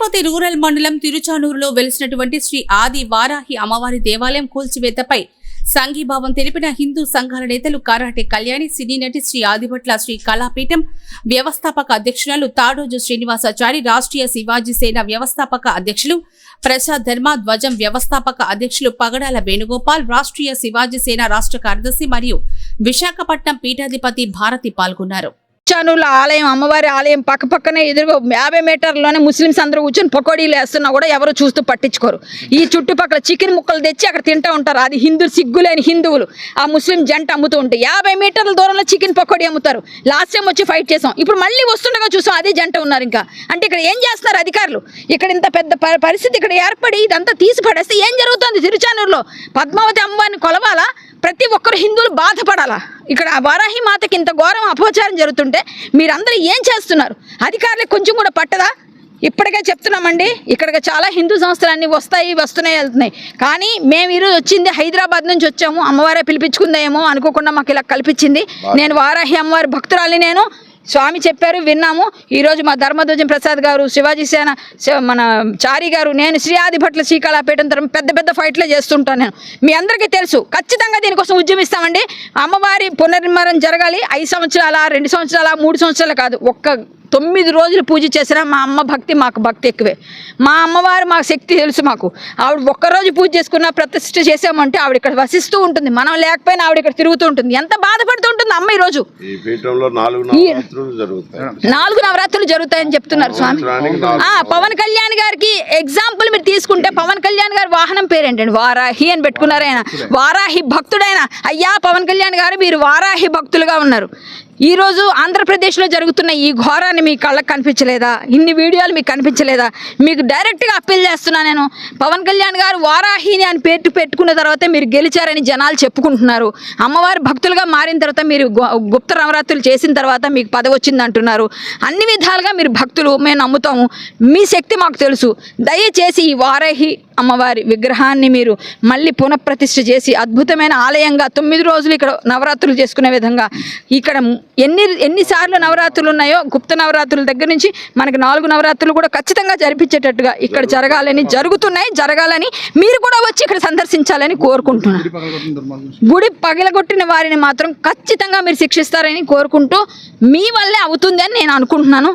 Tirupati rural మండలం తిరుచానూరులో వెలిసినటువంటి శ్రీ ఆది వారాహి అమ్మవారి దేవాలయం కూల్చివేతపై సంఘీభావం తెలిపిన హిందూ సంఘాల నేతలు కారాటే కళ్యాణి సినీ నటి శ్రీ ఆదిభట్ల శ్రీ కళాపీఠం వ్యవస్థాపక అధ్యక్షురాలు తాడోజు శ్రీనివాసాచారి రాష్ట్రీయ శివాజీ సేన వ్యవస్థాపక అధ్యక్షులు ప్రసాద్ ధర్మ ధ్వజం వ్యవస్థాపక అధ్యక్షులు పగడాల వేణుగోపాల్ రాష్ట్రీయ శివాజీ సేన రాష్ట్ర కార్యదర్శి మరియు విశాఖపట్నం పీఠాధిపతి భారతి పాల్గొన్నారు. చానూరులో ఆలయం అమ్మవారి ఆలయం పక్క పక్కనే ఎదురుగా యాభై మీటర్లోనే ముస్లిమ్స్ అందరూ కూర్చొని పకోడీలు వేస్తున్నా కూడా ఎవరు చూస్తూ పట్టించుకోరు. ఈ చుట్టుపక్కల చికెన్ ముక్కలు తెచ్చి అక్కడ తింటూ ఉంటారు. అది హిందూ సిగ్గులేని హిందువులు. ఆ ముస్లిం జంట అమ్ముతూ ఉంటాయి యాభై మీటర్ల దూరంలో చికెన్ పకోడీ అమ్ముతారు. లాస్ట్ టైం వచ్చి ఫైట్ చేసాం. ఇప్పుడు మళ్ళీ వస్తుండగా చూసాం అదే జంట ఉన్నారు ఇంకా. అంటే ఇక్కడ ఏం చేస్తున్నారు అధికారులు? ఇక్కడ ఇంత పెద్ద పరిస్థితి ఇక్కడ ఏర్పడి ఇదంతా తీసి పడేస్తే ఏం జరుగుతుంది తిరుచానూరులో? పద్మావతి అమ్మవారిని కొలవాలా? ప్రతి ఒక్కరు హిందువులు బాధపడాలా? ఇక్కడ వారాహి మాతకి ఇంత ఘోరం అపచారం జరుగుతుంటే మీరందరూ ఏం చేస్తున్నారు? అధికారులకు కొంచెం కూడా పట్టదా? ఇప్పటికే చెప్తున్నామండి ఇక్కడికి చాలా హిందూ సంస్థలు అన్నీ వస్తాయి వస్తున్నాయి వెళ్తున్నాయి. కానీ మేము ఈరోజు వచ్చింది హైదరాబాద్ నుంచి వచ్చాము అమ్మవారే పిలిపించుకుందేమో అనుకోకుండా మాకు ఇలా కల్పించింది. నేను వారాహి అమ్మవారి భక్తురాలి నేను స్వామి చెప్పారు విన్నాము. ఈరోజు మా ధర్మధ్వజం ప్రసాద్ గారు శివాజీ సేన మన చారి గారు నేను శ్రీ ఆదిభట్ల శ్రీకాళపేట పెద్ద పెద్ద ఫైట్లే చేస్తుంటాను నేను. మీ అందరికీ తెలుసు ఖచ్చితంగా దీనికోసం ఉద్యమిస్తామండి. అమ్మవారి పునర్నిర్మాణం జరగాలి. ఐదు సంవత్సరాల రెండు సంవత్సరాల మూడు సంవత్సరాలు కాదు. ఒక్క తొమ్మిది రోజులు పూజ చేసినా మా అమ్మ భక్తి మాకు భక్తి ఎక్కువే. మా అమ్మవారు మా శక్తి తెలుసు మాకు. ఆవిడ ఒక్కరోజు పూజ చేసుకున్న ప్రతిష్ఠ చేసామంటే ఆవిడ ఇక్కడ వసిస్తూ ఉంటుంది. మనం లేకపోయినా ఆవిడ ఇక్కడ తిరుగుతూ ఉంటుంది. ఎంత ఉంటుంది అమ్మ ఈ పీఠంలో నాలుగు నవరాత్రులు జరుగుతాయి. నాలుగు నవరాత్రులు జరుగుతాయని చెప్తున్నారు స్వామి. ఆ పవన్ కళ్యాణ్ గారికి ఎగ్జాంపుల్ మీరు తీసుకుంటే పవన్ కళ్యాణ్ గారి వాహనం పేరేంటండి? వారాహి అని పెట్టుకున్నారు ఆయన. వారాహి భక్తుడైన. అయ్యా పవన్ కళ్యాణ్ గారు మీరు వారాహి భక్తులుగా ఉన్నారు. ఈ రోజు ఆంధ్రప్రదేశ్లో జరుగుతున్న ఈ ఘోరాన్ని మీ కళ్ళకు కనిపించలేదా? ఇన్ని వీడియోలు మీకు కనిపించలేదా? మీకు డైరెక్ట్గా అప్పీల్ చేస్తున్నా నేను. పవన్ కళ్యాణ్ గారు వారాహిని అని పేరు పెట్టుకున్న తర్వాత మీరు గెలిచారని జనాలు చెప్పుకుంటున్నారు. అమ్మవారి భక్తులుగా మారిన తర్వాత మీరు గు- గుప్త నవరాత్రులు చేసిన తర్వాత మీకు పదవి వచ్చింది అంటున్నారు. అన్ని విధాలుగా మీరు భక్తులు మేము నమ్ముతాము. మీ శక్తి మాకు తెలుసు. దయచేసి ఈ వారాహి అమ్మవారి విగ్రహాన్ని మీరు మళ్ళీ పునఃప్రతిష్ఠ చేసి అద్భుతమైన ఆలయంగా తొమ్మిది రోజులు ఇక్కడ నవరాత్రులు చేసుకునే విధంగా ఇక్కడ ఎన్ని ఎన్నిసార్లు నవరాత్రులు ఉన్నాయో గుప్త నవరాత్రుల దగ్గర నుంచి మనకి నాలుగు నవరాత్రులు కూడా ఖచ్చితంగా జరిపించేటట్టుగా ఇక్కడ జరగాలని జరుగుతున్నాయి జరగాలని మీరు కూడా వచ్చి ఇక్కడ సందర్శించాలని కోరుకుంటున్నాను. గుడి పగిలగొట్టిన వారిని మాత్రం ఖచ్చితంగా మీరు శిక్షిస్తారని కోరుకుంటూ మీ వల్లే అవుతుంది అని నేను అనుకుంటున్నాను.